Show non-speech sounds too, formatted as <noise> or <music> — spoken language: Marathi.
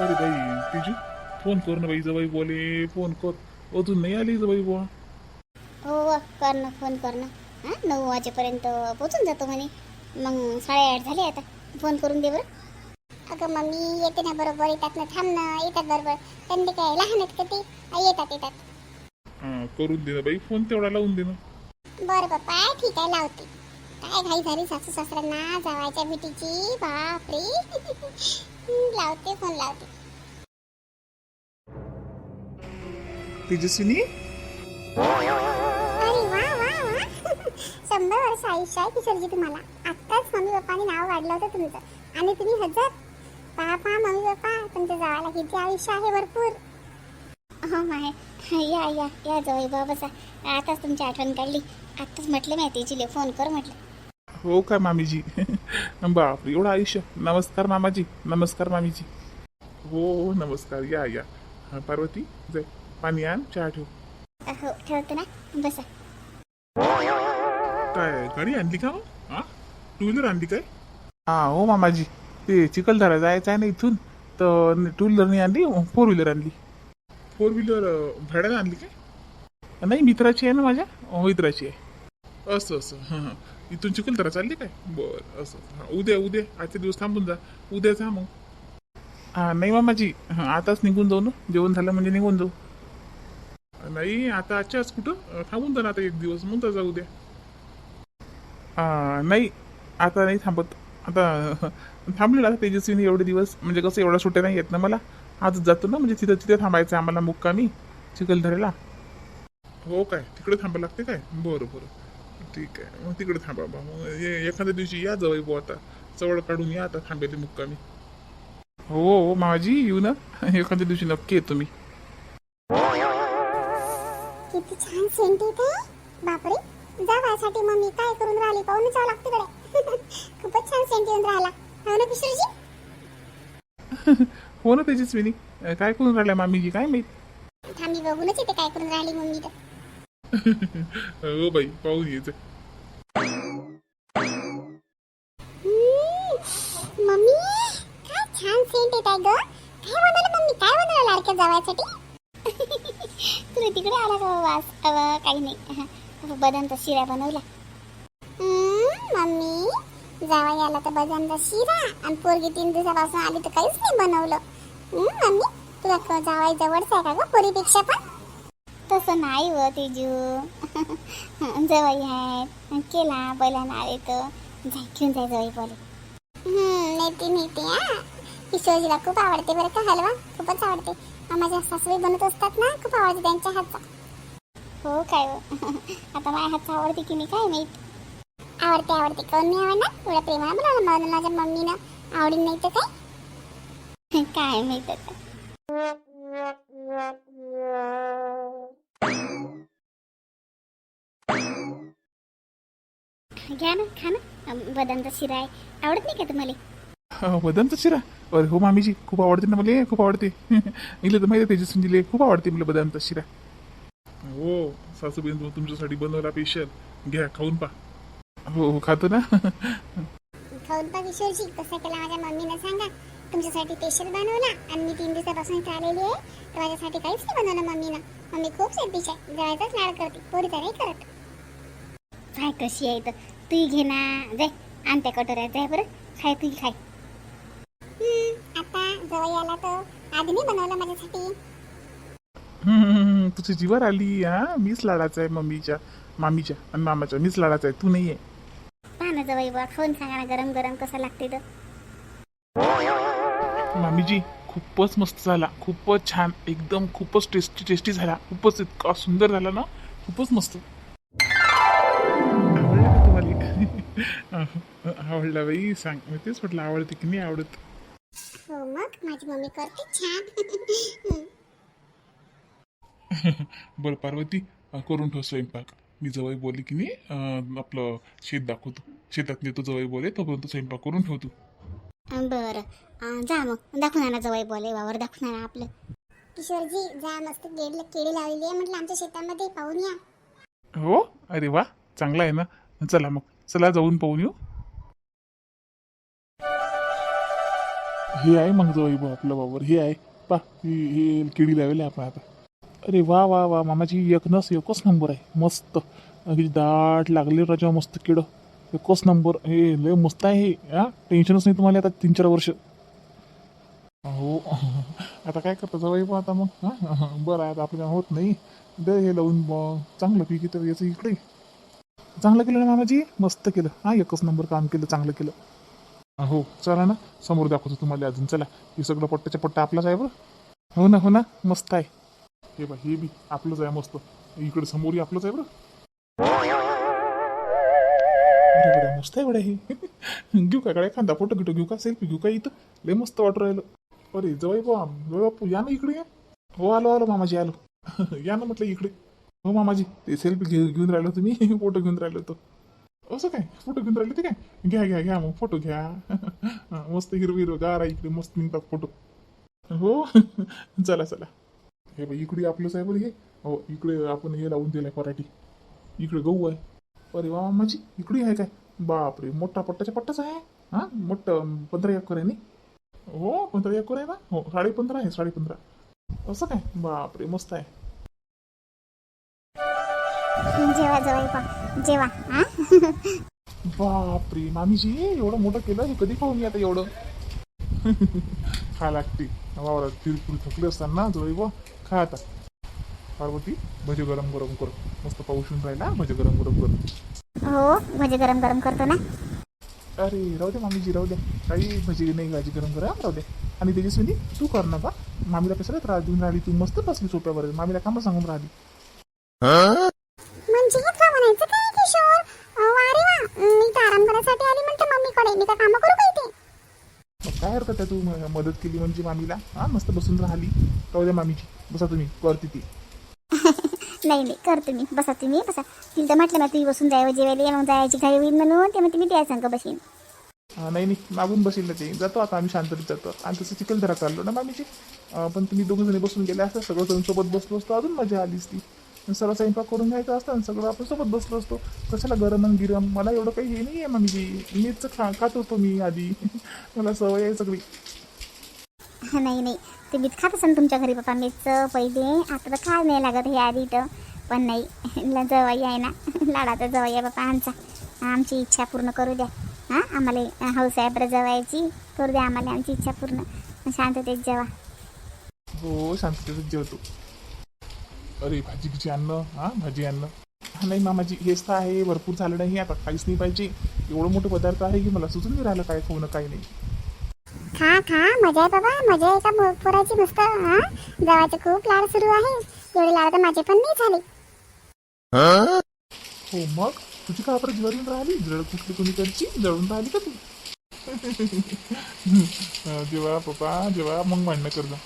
अरे बाई तेजू फोन कर ना बाई जवाई बोले फोन कर. अजून नाही आली जवाई बुवा. हो व कर ना फोन कर ना. हां नऊ वाजेपर्यंत पोचून जातो म्हणे. मग साडेआठ झाले आता. फोन करून दे बरं. अगं मम्मी येते ना बरोबर येतात ना थांब ना येतात बरोबर. त्यांनी काय लहान आहेत का ते? आ, येतात येतात. हा करून दे ना बाई फोन तेवढा लावून दे ना. बरं पप्पा ठीक आहे लावते. काय घाई झाली सासू सासऱ्यांना जावायच्या भेटीची? बापरे. लावते फोन लावते. तेजस्विनी? अरे वा वा वा. शंभर वर्ष आयुष्य आहे किशोरजी तुम्हाला. आत्ताच मम्मी पप्पाने नाव काढलं होतं तुमचं. आणि तुम्ही हजार. पहा पहा मम्मी पप्पा तुमच्या जावाला किती आयुष्य आहे भरपूर. हो माय या या या जवळ बाबाचा. आताच तुमची आठवण काढली. आताच म्हटलं मी तिची फोन कर म्हटलं. हो काय मामीजी. <laughs> बाप एवढं आयुष्य. नमस्कार मामाजी नमस्कार मामीजी. हो हो नमस्कार. या या. हा, पार्वती जाय. पाणी आण चहा ठेव. हो ठेवतो ना. बसा. काय गाडी आणली का हा? टू व्हीलर आणली काय? हा हो मामाजी. ते चिखलदरा जायचं आहे ना इथून. तर टू व्हीलर नाही आणली फोर व्हीलर आणली. फोर व्हीलर भाड्याने आणली काय? नाही मित्राची आहे ना माझ्या? अं, मित्राची आहे. असं असं. हां हां. इथून चिखलदरा चालली काय? बरं असं. हां उद्या उद्या. आजचे दिवस थांबून जा. उद्या जा मग. हां नाही मामाजी. हां आताच निघून जाऊ ना. जेवण झालं म्हणजे निघून जाऊ. नाही आता आजच्याच कुठं? अं, थांबून जा ना आता एक दिवस. मग तर जाऊ उद्या आ, नाही आता नाही थांबत. आता <laughs> थांबलेलं आता तेजस्वीने एवढे दिवस. म्हणजे कसं एवढ्या सुट्ट्या नाही येत ना मला. आजच जातो ना म्हणजे तिथं तिथे थांबायचं आहे आम्हाला मुक्कामी. चिखलदऱ्याला. हो काय? तिकडे थांबायला लागते काय? बरं बरं. ठीक आहे. मग तिकडे थांबा बा. मग ए- एखाद्या दिवशी या जवळ बुवा आता. चवळ काढून या आता थांबेले मुक्कामी. हो हो मामाजी येऊ ना. एखाद्या दिवशी नक्की येतो मी. किती छान सेंट येते बापरे. जावासाठी मम्मी काय करून राहिली? पाहून जावं लागते कडे <laughs> खूपच छान सेंट येऊन राहिला. हो ना <laughs> हो ना अं, काय करून राहिल्या मामीजी? काय माहीत? थांबी बघूनच येते काय करून राहिली मम्मी तर. हो बाई पाहून यायचं मम्मी काय छान सेंट येत आहे ग काय बनवलं मम्मी काय बनवलं लाडक्या जावायसाठी तुला तिकडे आला का वास अव, काही नाही बदामचा शिरा बनवला मम्मी जावाई आला तर बदामचा शिरा आणि पोरगी तीन दिवसापासून आली तर काहीच नाही बनवलं मम्मी तुला जावाई जवळच आहे का ग पोरीपेक्षा पण तसं नाही व तिजू. <laughs> जवळ आहेत केला पहिला आले तर जाय घेऊन जाय जवळ बोले. नेते नेते हा शिवाजीला खूप आवडते बरं का हलवा? खूपच आवडते. माझ्या सासूबाई बनत असतात ना खूप आवडते त्यांच्या हातचा. हो काय <laughs> आता माझ्या हातचा आवडते की मी काय माहीत? आवडते आवडते. कोण नाही आवडणार? एवढ्या प्रेमाला बनवलं माझ्या मम्मीनं. आवडीन नाही तर काय? <laughs> काय माहीत आता. घ्या ना खा ना. बदामचा शिरा आहे. आवडत नाही का तुम्हाला? बदामचा शिरा? अरे हो मामीजी खूप आवडते ना मला. खूप आवडते. <laughs> इले तर माहिती आहे तेजस्विनीले खूप आवडते मला बदामचा शिरा. हो सासूबाई तुमच्यासाठी बनवला स्पेशल घ्या खाऊन पा हो हो खातो ना. <laughs> खाऊन पा किशोरजी कसा केला माझ्या मम्मीनं सांगा. तुमच्यासाठी स्पेशल बनवला आणि मी तीन दिवसापासून इथे आलेली आहे. तर माझ्यासाठी काहीच नाही बनवलं मम्मीनं. मम्मी खूप सेल्फिश आहे. जळायचाच लाड करते. पोरीचा नाही करत. काय कशी आहे तर तू घे ना. जाय आण त्या कटोऱ्यात जाय बरं. खाय तू खाय. आता जवळ आला तर आधी नाही बनवलं माझ्यासाठी. हम्म, तुझी जीवर आली हा? मीच लाडाचा आहे मम्मीच्या मामीच्या आणि मामाच्या. मीच लाडाचा आहे तू नाही आहे. पहा ना जवळ बा खाऊन सांगा ना गरम गरम कसं लागते तर. मामीजी खूपच मस्त झाला. खूपच छान एकदम खूपच टेस्टी टेस्टी झाला. खूपच इतका सुंदर झाला ना. खूपच मस्त. <laughs> आवडला बाई सांग. मी तेच म्हटलं आवडते की नाही आवडत. हो मग? माझी मम्मी करते. छान. <laughs> बरं पार्वती करून ठेव स्वयंपाक. मी जवळ बोलले की नाही अं, आपलं शेत दाखवतो. शेतात नेतो जवळ बोले तोपर्यंत स्वयंपाक करून ठेवतो. बरं. जा मग. दाखवून आणा जवळ बोले वावर दाखवून आणा आपलं. किशोरजी जा मस्त केळी केळी लावलेली आहे. म्हटलं आमच्या शेतामध्ये पाहून या. हो? अरे वा चांगला आहे ना. चला मग. चला जाऊन पाहून येऊ. हे आहे मग जवळ भाऊ आपलं बाबर हे आहे. पा हे हे किडी लावेल आपण आता. अरे वा वा वा मामाची एकनस एकच नंबर आहे. मस्त. अगदी दाट लागले राजा मस्त किडं. एकच नंबर हे लय मस्त आहे. हे हा टेन्शनच नाही तुम्हाला आता तीन चार वर्ष. हो आता काय करता? जवळ आता मग. हां बरं आहे आता आपल्याला होत नाही. दे हे लावून चांगलं पीक तर याचं इकडे. चांगलं केलं ना मामाजी? मस्त केलं. हा एकच नंबर काम केलं चांगलं केलं. हो चला ना. समोर दाखवतो तुम्हाला अजून. चला हे सगळं पट्ट्याच्या पट्टा आपलाच आहे बरं. हो ना हो ना. मस्त आहे. हे बा हे बी आपलंच आहे मस्त. इकडे समोरही आपलंच आहे बरं. मस्त आहे बडा हे. घेऊ का काय एखादा फोटो गिटो घेऊ का सेल्फी घेऊ का इथं? लय मस्त वाटू राहिलं. अरे जवळ जवळ बापू या ना इकडे या. हो आलो आलो मामाजी आलो. <laughs> या ना म्हटलं इकडे. हो मामाजी ते सेल्फी घे घेऊन राहिलो तुम्ही फोटो घेऊन राहिलो होतो. असं काय? फोटो घेऊन राहिले ते काय? घ्या घ्या घ्या मग फोटो घ्या. <laughs> मस्त हिरव हिरव गार आहे इकडे मस्त निघतात फोटो हो? <laughs> चला चला. हे बघ इकडे आपलंच आहे हे. हो इकडे आपण हे लावून दिलंय पराठी. इकडे गहू आहे. अरे वा मामाजी इकडे आहे काय? बापरे मोठा पट्टाच्या पट्टाच आहे? हा? मोठं पंधरा एकर आहे नाही हो पंधरा एकर आहे ना? हो साडे पंधरा आहे साडे पंधरा. असं काय? बापरे मस्त आहे. जेवा जवाई पा जेवा हा? बापरे मामीजी एवढं मोठं केलं हे कधी खाऊ मी आता एवढं? <laughs> खा लागते. वावरात तिरपुरी थकले असताना जवळ बा खा आता. पार्वती भजे गरम गरम कर. मस्त पाऊस येऊन राहिला भजे गरम गरम कर. हो भजे गरम गरम करतो ना? अरे राहू द्या मामीजी राहू द्या काही भजी नाही भाजी गरम करा राहू द्या आणि तेजस्विनी तू कर ना बा. मामीला कशाला त्रास देऊन राहिली तू. मस्त बसली सोप्यावर मामीला कामं सांगून राहिली म्हणजे इतका म्हणायचं काय किशोर अहो, अरे वा मी तर आराम करायसाठी आली म्हणते मम्मीकडे मी कामं करू ते मग काय हरकत आहे तू? म- मदत केली म्हणजे मामीला? हा मस्त बसून राहिली. राहू द्या मामीची. बसा तुम्ही. करते ती <laughs> नाही नाही. करतो मी बसा तुम्ही. बसा. तिला तर म्हटलं ना तुम्ही बसून जायवर जेवायला मग जायची घाई होईल म्हणून ते म्हणते मी त्या संग बसीन. हा, नाही नाही. मागून बसेल ना ते. जातो आता आम्ही शांततेत जातो. आणि तसं चिखलदरा चाललो ना मामीची. अं, पण तुम्ही दोघं जणी बसून गेले असता. सगळं जण सोबत बसलो असतो. अजून मजा आली असती सर्व स्वयंपाक करून घ्यायचा असतं आणि सगळं आपण सोबत बसलो असतो. कशाला गरम आणि गिरम? मला एवढं काही हे नाही आहे मामीजी मीच खा खात होतो मी आधी. <laughs> मला सवय आहे सगळी. नाही नाही. ते बीत खात असेल तुमच्या घरी पप्पा. मीच पहिले. आता तर खा नाही लागत हे आधी तर पण नाही <laughs> जवाई आहे ना. <laughs> लाडाचा जवाई आहे बापा आमचा. आमची इच्छा पूर्ण करू द्या. हां आम्हाला हौस आहे बरं जवायची. करू द्या आम्हाला. आमची इच्छा पूर्ण. शांततेत जेवा. हो शांततेत जेवतो. अरे भाजी किची आणणं हा भाजी आणणं हा नाही मामाजी हेच तर आहे भरपूर झालं नाही आता काहीच नाही पाहिजे. एवढं मोठं पदार्थ आहे की मला सुचून नाही राहिलं काय खाऊ ना काही नाही. खा खा मजा आहे बाबा मजा आहे का पोराची नुसतं हां. जवाचे खूप लाड सुरू आहे. एवढे लाड तर माझे पण नाही झाले. हो? मग? तुझी का आपण जळून राहिली? जळ कुठली कोणी करची जळून राहिली का तू? <laughs> जेव्हा पप्पा जेव्हा मग भांडणं कर जा.